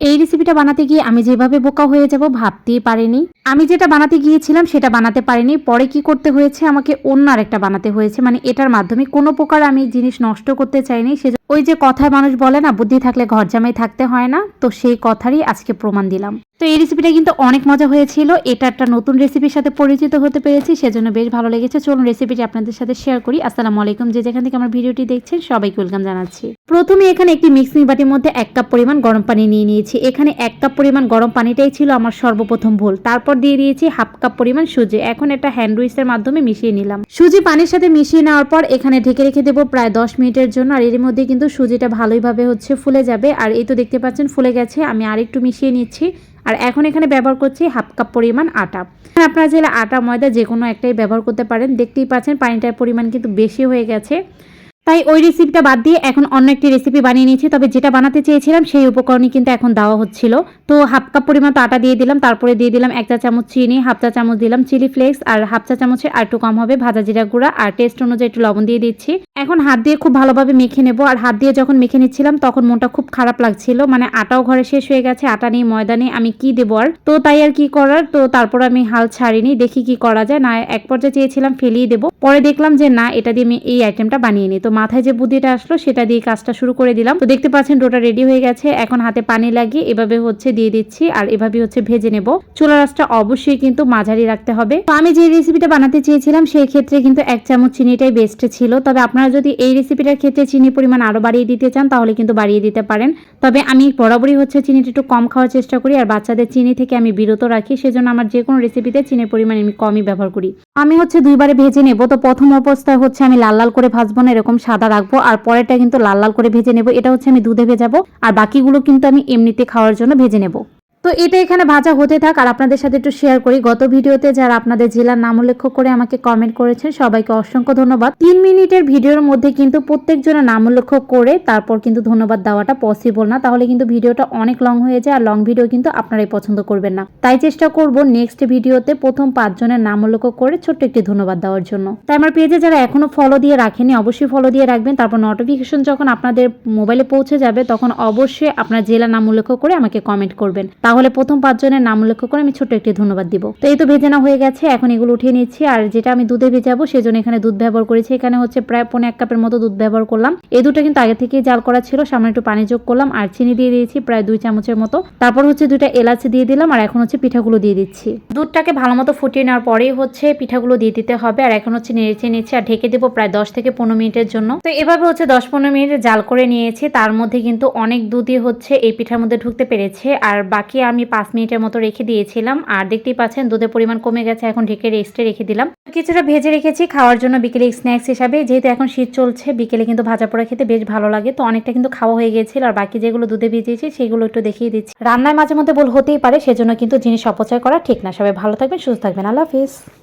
এই রেসিপিটা বানাতে গিয়ে আমি যেভাবে বোকা হয়ে যাব ভাবতেই পারিনি। আমি যেটা বানাতে গিয়েছিলাম সেটা বানাতে পারিনি। পরে কি করতে হয়েছে আমাকে অন্য আরেকটা বানাতে হয়েছে। মানে এটার মাধ্যমে কোনো প্রকার আমি জিনিস নষ্ট করতে চাইনি সে ওই যে কথায় মানুষ বলে না, বুদ্ধি থাকলে ঘর জামাই থাকতে হয় না? তো সেই কথারই আজকে প্রমাণ দিলাম। তো এই রেসিপিটা কিন্তু অনেক মজা হয়েছিল। এটা একটা নতুন রেসিপির সাথে পরিচিত হতে পেরেছি, সেজন্য বেশ ভালো লেগেছে। চলুন রেসিপিটি আপনাদের সাথে শেয়ার করি। আসসালামু আলাইকুম। যে যেখান থেকে আমার ভিডিওটি দেখছেন, সবাইকে ওয়েলকাম জানাচ্ছি। প্রথমে এখানে একটি মিক্সিং বাটির মধ্যে এক কাপ পরিমাণ গরম পানি নিয়ে নিয়েছি। এখানে এক কাপ পরিমাণ গরম পানিটাই ছিল আমার সর্বপ্রথম ভুল। তারপর দিয়ে দিয়েছি হাফ কাপ পরিমাণ সুজি। এখন এটা হ্যান্ড উইচের মাধ্যমে মিশিয়ে নিলাম। সুজি পানির সাথে মিশিয়ে নেওয়ার পর এখানে ঢেকে রেখে দেবো প্রায় দশ মিনিটের জন্য। আর এর মধ্যে কিন্তু সুজিটা ভালোইভাবে হচ্ছে ফুলে যাবে। আর এই তো দেখতে পাচ্ছেন ফুলে গেছে, আমি আরেকটু মিশিয়ে নিচ্ছি। আর এখন এখানে ব্যবহার করছি হাফ কাপ পরিমাণ আটা। আপনারা চাইলে আটা, ময়দা যে কোনো একটাই ব্যবহার করতে পারেন। দেখতেই পাচ্ছেন পানিটার পরিমাণ কিন্তু বেশি হয়ে গেছে। তাই ওই রেসিপিটা বাদ দিয়ে এখন অন্য একটি রেসিপি বানিয়ে নিয়েছি তবে যেটা বানাতে চেয়েছিলাম সেই উপকরণই কিন্তু এখন দেওয়া হচ্ছিল। তো হাফ কাপ পরিমাণ আটা দিয়ে দিলাম। তারপরে দিয়ে দিলাম এক চা চামচ চিনি, হাফ চা চামচ দিলাম চিলি ফ্লেক্স, আর হাফ চা চামচের আর একটু কম হবে ভাজা জিরা গুঁড়া। আর টেস্ট অনুযায়ী একটু লবণ দিয়ে দিচ্ছি। এখন হাত দিয়ে খুব ভালোভাবে মেখে নেব। আর হাত দিয়ে যখন মেখে নিচ্ছিলাম, তখন মনটা খুব খারাপ লাগছিল। মানে আটাও ঘরে শেষ হয়ে গেছে, আটা নেই, ময়দা নেই, আমি কি দেবো আর? তো তাই আর কি করার? তো তারপর আমি হাল ছাড়িনি, দেখি কি করা যায়। না, এক পর্যায়ে চেয়েছিলাম, ফেলিয়ে দেবো। পরে দেখলাম যে না, এটা দিয়ে আমি এই আইটেমটা বানিয়ে নিই। তো মাথায় যে বুদ্ধিটা আসলো, সেটা দিয়ে কাজটা শুরু করে দিলাম। তো দেখতে পাচ্ছেন ডোটা রেডি হয়ে গেছে। এখন হাতে পানি লাগিয়ে এভাবে হচ্ছে দিয়ে দিচ্ছি আর এভাবে হচ্ছে ভেজে নেব। চুলা রাসটা অবশ্যই কিন্তু মাঝারি রাখতে হবে। তো আমি যে রেসিপিটা বানাতে চেয়েছিলাম, সেই ক্ষেত্রে কিন্তু এক চামচ চিনিটাই বেস্ট ছিল। তবে আপনারা যদি এই রেসিপিটার ক্ষেত্রে চিনি পরিমাণ আরও বাড়িয়ে দিতে চান, তাহলে কিন্তু বাড়িয়ে দিতে পারেন। তবে আমি বরাবরই হচ্ছে চিনিটা একটু কম খাওয়ার চেষ্টা করি আর বাচ্চাদের চিনি থেকে আমি বিরত রাখি। সেজন্য আমার যে কোনো রেসিপিতে চিনির পরিমাণ আমি কমই ব্যবহার করি। আমি হচ্ছে দুইবারে ভেজে নেব। তো প্রথম অবস্থায় হচ্ছে আমি লাল লাল করে ভাজবো না, এরকম সাদা রাখব। আর পরেরটা কিন্তু লাল লাল করে ভেজে নেব। এটা হচ্ছে আমি দুধে ভেজাবো। আর বাকিগুলো কিন্তু আমি এমনিতে খাওয়ার জন্য ভেজে নেব। তো এটা এখানে ভাজা হতে থাক, আর আপনাদের সাথে একটু শেয়ার করি। গত ভিডিওতে যারা আপনাদের জেলার নাম উল্লেখ করে আমাকে কমেন্ট করেছেন, সবাইকে অসংখ্য ধন্যবাদ। তিন মিনিটের ভিডিওর মধ্যে কিন্তু প্রত্যেকজনের নাম উল্লেখ করে তারপর কিন্তু ধন্যবাদ দেওয়াটা পসিবল না। তাহলে কিন্তু ভিডিওটা অনেক লং হয়ে যায়, আর লং ভিডিও কিন্তু আপনারাই পছন্দ করবেন না। তাই চেষ্টা করব নেক্সট ভিডিওতে প্রথম পাঁচজনের নাম উল্লেখ করে ছোট্ট একটি ধন্যবাদ দেওয়ার জন্য। তাই আমার পেজে যারা এখনও ফলো দিয়ে রাখেনি, অবশ্যই ফলো দিয়ে রাখবেন। তারপর নোটিফিকেশন যখন আপনাদের মোবাইলে পৌঁছে যাবে, তখন অবশ্যই আপনার জেলার নাম উল্লেখ করে আমাকে কমেন্ট করবেন। তাহলে প্রথম পাঁচজনের নাম উল্লেখ করে আমি ছোট্ট একটি ধন্যবাদ দিব। তো এই তো ভেজে না হয়ে গেছে, এখন এগুলো উঠিয়ে নিচ্ছি। আর যেটা আমি দুধে ভেজাবো, সেজন্য এখানে দুধ ব্যবহার করেছি। এখানে হচ্ছে প্রায় পনেরো এক কাপের মতো দুধ ব্যবহার করলাম। এই দুটো কিন্তু আগে থেকে জাল করা ছিল, সামনে একটু পানি যোগ করলাম, আর চিনি দিয়ে দিয়েছি প্রায় দুই চামচের মতো। তারপর হচ্ছে দুইটা এলাচি দিয়ে দিলাম, আর এখন হচ্ছে পিঠাগুলো দিয়ে দিচ্ছি। দুধটাকে ভালো মতো ফুটিয়ে নেওয়ার পরেই হচ্ছে পিঠাগুলো দিয়ে দিতে হবে, আর এখন হচ্ছে নেড়েচে নিচ্ছি, আর ঢেকে দেবো প্রায় দশ থেকে পনেরো মিনিটের জন্য। তো এভাবে হচ্ছে দশ পনেরো মিনিট জাল করে নিয়েছি, তার মধ্যে কিন্তু অনেক দুধই হচ্ছে এই পিঠার মধ্যে ঢুকতে পেরেছে। আর বাকি আমি পাঁচ মিনিটের মতো রেখে দিয়েছিলাম। আর দেখতেই পাচ্ছেন দুধের পরিমাণ কমে গেছে, এখন ঢেকে রেস্টে রেখে দিলাম। কিছুটা ভেজে রেখেছি, খাওয়ার জন্য বিকেলে স্ন্যাক্স হিসাবে। যেহেতু এখন শীত চলছে, বিকেলে কিন্তু ভাজা পোড়া খেতে বেশ ভালো লাগে। তো অনেকটা কিন্তু খাওয়া হয়ে গিয়েছিল, আর বাকি যেগুলো দুধে ভিজিয়েছি, সেগুলো একটু দেখিয়ে দিচ্ছি। রান্নায় মাঝে মধ্যে ভুল হতেই পারে, সেজন্য কিন্তু জিনিস অপচয় করা ঠিক না। সবাই ভালো থাকবেন, সুস্থ থাকবেন। আল্লাহ হাফিজ।